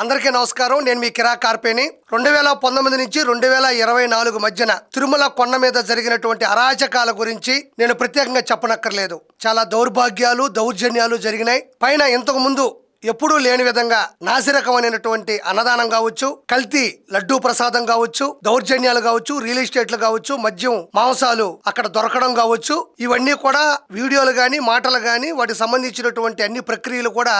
అందరికీ నమస్కారం. నేను మీ కిరా కార్పేని. రెండు వేల పంతొమ్మిది నుంచి రెండు వేల ఇరవై నాలుగు మధ్యన తిరుమల కొండ మీద జరిగినటువంటి అరాచకాల గురించి నేను ప్రత్యేకంగా చెప్పనక్కర్లేదు. చాలా దౌర్భాగ్యాలు దౌర్జన్యాలు జరిగినాయి. పైన ఇంతకు ముందు ఎప్పుడూ లేని విధంగా నాసిరకమైనటువంటి అన్నదానం కావచ్చు కల్తీ లడ్డూ ప్రసాదం కావచ్చు దౌర్జన్యాలు కావచ్చు రియల్ ఎస్టేట్లు కావచ్చు మద్యం మాంసాలు అక్కడ దొరకడం కావచ్చు ఇవన్నీ కూడా వీడియోలు కానీ మాటలు కానీ వాటికి సంబంధించినటువంటి అన్ని ప్రక్రియలు కూడా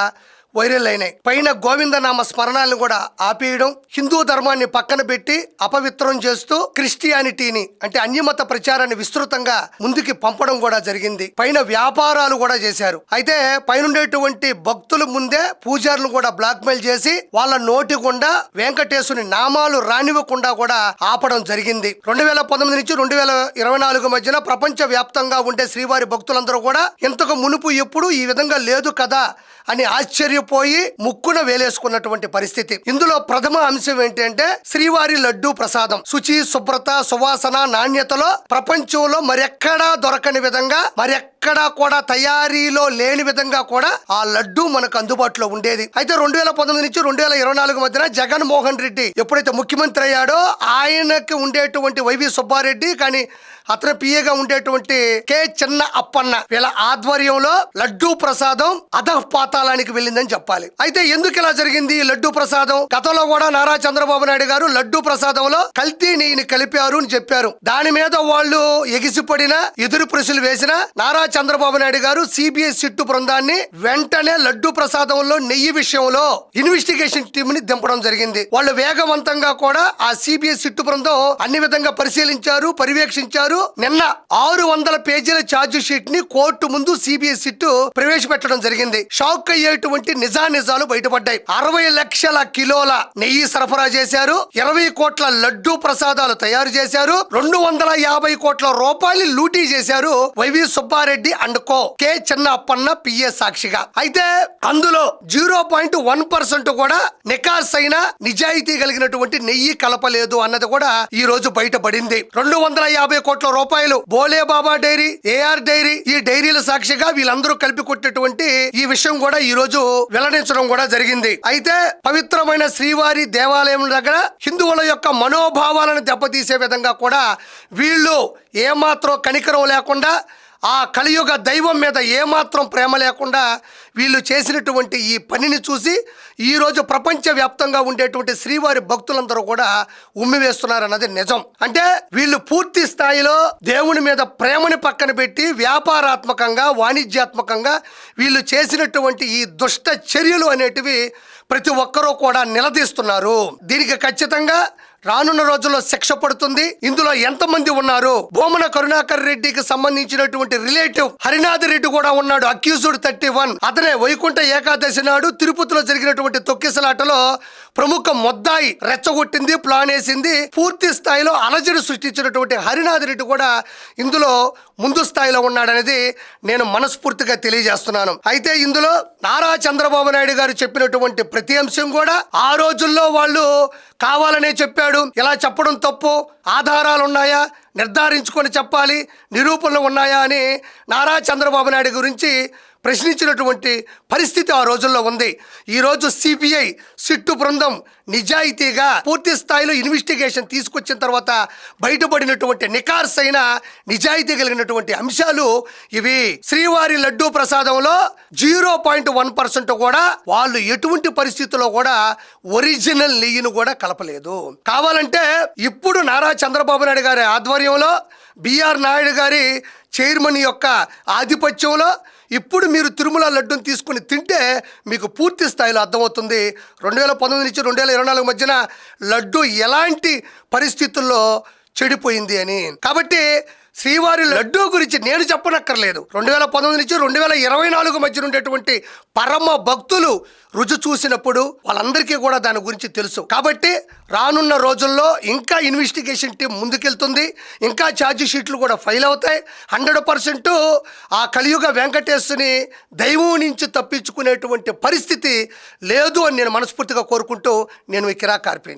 వైరల్ అయినాయి. పైన గోవిందనామ స్మరణాలను కూడా ఆపేయడం హిందూ ధర్మాన్ని పక్కన పెట్టి అపవిత్రం చేస్తూ క్రిస్టియానిటీని అంటే అన్యమత ప్రచారాన్ని విస్తృతంగా ముందుకి పంపడం కూడా జరిగింది. పైన వ్యాపారాలు కూడా చేశారు. అయితే పైనుండేటువంటి భక్తుల ముందే పూజారులు కూడా బ్లాక్ మెయిల్ చేసి వాళ్ళ నోటి గుండా వెంకటేశుని నామాలు రానివ్వకుండా కూడా ఆపడం జరిగింది. రెండు వేల పంతొమ్మిది నుంచి రెండు వేల ఇరవై నాలుగు మధ్యన ప్రపంచ వ్యాప్తంగా ఉండే శ్రీవారి భక్తులందరూ కూడా ఇంతకు మునుపు ఎప్పుడు ఈ విధంగా లేదు కదా అని ఆశ్చర్యం ఆశ్చర్యపోయి ముక్కున వేలేసుకున్నటువంటి పరిస్థితి. ఇందులో ప్రథమ అంశం ఏంటంటే శ్రీవారి లడ్డూ ప్రసాదం. శుచి శుభ్రత సువాసన నాణ్యతలో ప్రపంచంలో మరెక్కడా దొరకని విధంగా మరెక్కడా కూడా తయారీలో లేని విధంగా కూడా ఆ లడ్డు మనకు అందుబాటులో ఉండేది. అయితే రెండు వేల పంతొమ్మిది నుంచి రెండు వేల ఇరవై నాలుగు మధ్యన జగన్మోహన్ రెడ్డి ఎప్పుడైతే ముఖ్యమంత్రి అయ్యాడో ఆయనకి ఉండేటువంటి వైవి సుబ్బారెడ్డి కానీ అతని పిఏగా ఉండేటువంటి కె చిన్న అప్పన్న వీళ్ళ ఆధ్వర్యంలో లడ్డూ ప్రసాదం అధః పాతాళానికి అని చెప్పాలి. అయితే ఎందుకు ఇలా జరిగింది? లడ్డూ ప్రసాదం. గతంలో కూడా నారా చంద్రబాబు నాయుడు గారు లడ్డూ ప్రసాదంలో కల్తీ నెయ్యిని కలిపారు అని చెప్పారు. దాని మీద వాళ్ళు ఎగిసిపడిన ఎదురు ప్రశ్నలు వేసిన నారా చంద్రబాబు నాయుడు గారు సిబిఐ సిట్టు బృందాన్ని వెంటనే లడ్డూ ప్రసాదంలో నెయ్యి విషయంలో ఇన్వెస్టిగేషన్ టీమ్ని దింపడం జరిగింది. వాళ్ళు వేగవంతంగా కూడా ఆ సిబిఐ సిట్టు బృందం అన్ని విధంగా పరిశీలించారు పర్యవేక్షించారు. నిన్న ఆరు వందల పేజీల ఛార్జ్ షీట్ని కోర్టు ముందు సిబిఐ సిట్టు ప్రవేశపెట్టడం జరిగింది. షాక్ అయ్యేటువంటి నిజానిజాలు బయటపడ్డాయి. అరవై లక్షల కిలోల నెయ్యి సరఫరా చేశారు. ఇరవై కోట్ల లడ్డూ ప్రసాదాలు తయారు చేశారు. రెండు వందల యాభై కోట్ల రూపాయలు లూటీ చేశారు YV Subbareddy and co. K. Chinna Appanna PA సాక్షిగా. అయితే అందులో జీరో పాయింట్ వన్ పర్సెంట్ కూడా నికాస్ అయిన నిజాయితీ కలిగినటువంటి నెయ్యి కలపలేదు అన్నది కూడా ఈ రోజు బయటపడింది. రెండు వందల యాభై కోట్ల రూపాయలు Bhole Baba dairy AR dairy ఈ డైరీల సాక్షిగా వీళ్ళందరూ కలిపి కొట్టినటువంటి ఈ విషయం కూడా ఈ రోజు వెల్లడించడం కూడా జరిగింది. అయితే పవిత్రమైన శ్రీవారి దేవాలయం దగ్గర హిందువుల యొక్క మనోభావాలను దెబ్బతీసే విధంగా కూడా వీళ్ళు ఏమాత్రం కనికరం లేకుండా ఆ కలియుగ దైవం మీద ఏమాత్రం ప్రేమ లేకుండా వీళ్ళు చేసినటువంటి ఈ పనిని చూసి ఈరోజు ప్రపంచవ్యాప్తంగా ఉండేటువంటి శ్రీవారి భక్తులందరూ కూడా ఉమ్మివేస్తున్నారన్నది నిజం. అంటే వీళ్ళు పూర్తి స్థాయిలో దేవుని మీద ప్రేమని పక్కన పెట్టి వ్యాపారాత్మకంగా వాణిజ్యాత్మకంగా వీళ్ళు చేసినటువంటి ఈ దుష్ట చర్యలు అనేటివి ప్రతి ఒక్కరూ కూడా నిలదీస్తున్నారు. దీనికి ఖచ్చితంగా రానున్న రోజుల్లో శిక్ష పడుతుంది. ఇందులో ఎంతమంది ఉన్నారు? భూమన కరుణాకర్ రెడ్డికి సంబంధించినటువంటి రిలేటివ్ హరినాథ్ రెడ్డి కూడా ఉన్నాడు. అక్యూజ్డ్ థర్టీ వన్ అతనే వైకుంఠ ఏకాదశి నాడు తిరుపతిలో జరిగినటువంటి తొక్కిసలాటలో ప్రముఖ మొద్దాయి రెచ్చగొట్టింది ప్లాన్ వేసింది. పూర్తి స్థాయిలో అలజడి సృష్టించినటువంటి హరినాథ్ రెడ్డి కూడా ఇందులో ముందు స్థాయిలో ఉన్నాడనేది నేను మనస్ఫూర్తిగా తెలియజేస్తున్నాను. అయితే ఇందులో నారా చంద్రబాబు నాయుడు గారు చెప్పినటువంటి ప్రతి అంశం కూడా ఆ రోజుల్లో వాళ్ళు కావాలనే చెప్పాడు. ఇలా చెప్పడం తప్పు. ఆధారాలు ఉన్నాయా? నిర్ధారించుకొని చెప్పాలి. నిరూపణలు ఉన్నాయా అని నారా చంద్రబాబు నాయుడు గురించి ప్రశ్నించినటువంటి పరిస్థితి ఆ రోజుల్లో ఉంది. ఈరోజు సిబిఐ సిట్టు బృందం నిజాయితీగా పూర్తి స్థాయిలో ఇన్వెస్టిగేషన్ తీసుకొచ్చిన తర్వాత బయటపడినటువంటి నికార్స్ అయిన నిజాయితీ కలిగినటువంటి అంశాలు ఇవి. శ్రీవారి లడ్డూ ప్రసాదంలో జీరో పాయింట్ వన్ పర్సెంట్ కూడా వాళ్ళు ఎటువంటి పరిస్థితుల్లో కూడా ఒరిజినల్ నెయ్యిని కూడా కలపలేదు. కావాలంటే ఇప్పుడు నారా చంద్రబాబు నాయుడు గారి ఆధ్వర్యంలో బిఆర్ నాయుడు గారి చైర్మన్ యొక్క ఆధిపత్యంలో ఇప్పుడు మీరు తిరుమల లడ్డూని తీసుకుని తింటే మీకు పూర్తి స్థాయిలో అర్థమవుతుంది. రెండు వేల పంతొమ్మిది నుంచి రెండు వేల ఇరవై నాలుగు మధ్యన లడ్డు ఎలాంటి పరిస్థితుల్లో చెడిపోయింది అని. కాబట్టి శ్రీవారి లడ్డూ గురించి నేను చెప్పనక్కర్లేదు. రెండు వేల పంతొమ్మిది నుంచి రెండు వేల ఇరవై నాలుగు మధ్య ఉండేటువంటి పరమ భక్తులు రుచి చూసినప్పుడు వాళ్ళందరికీ కూడా దాని గురించి తెలుసు. కాబట్టి రానున్న రోజుల్లో ఇంకా ఇన్వెస్టిగేషన్ టీం ముందుకెళ్తుంది. ఇంకా ఛార్జ్ షీట్లు కూడా ఫైల్ అవుతాయి. హండ్రెడ్ పర్సెంట్ ఆ కలియుగ వెంకటేశ్వని దైవం నుంచి తప్పించుకునేటువంటి పరిస్థితి లేదు అని నేను మనస్ఫూర్తిగా కోరుకుంటూ నేను ఈ కిరా కార్పేని